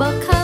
Bakalım.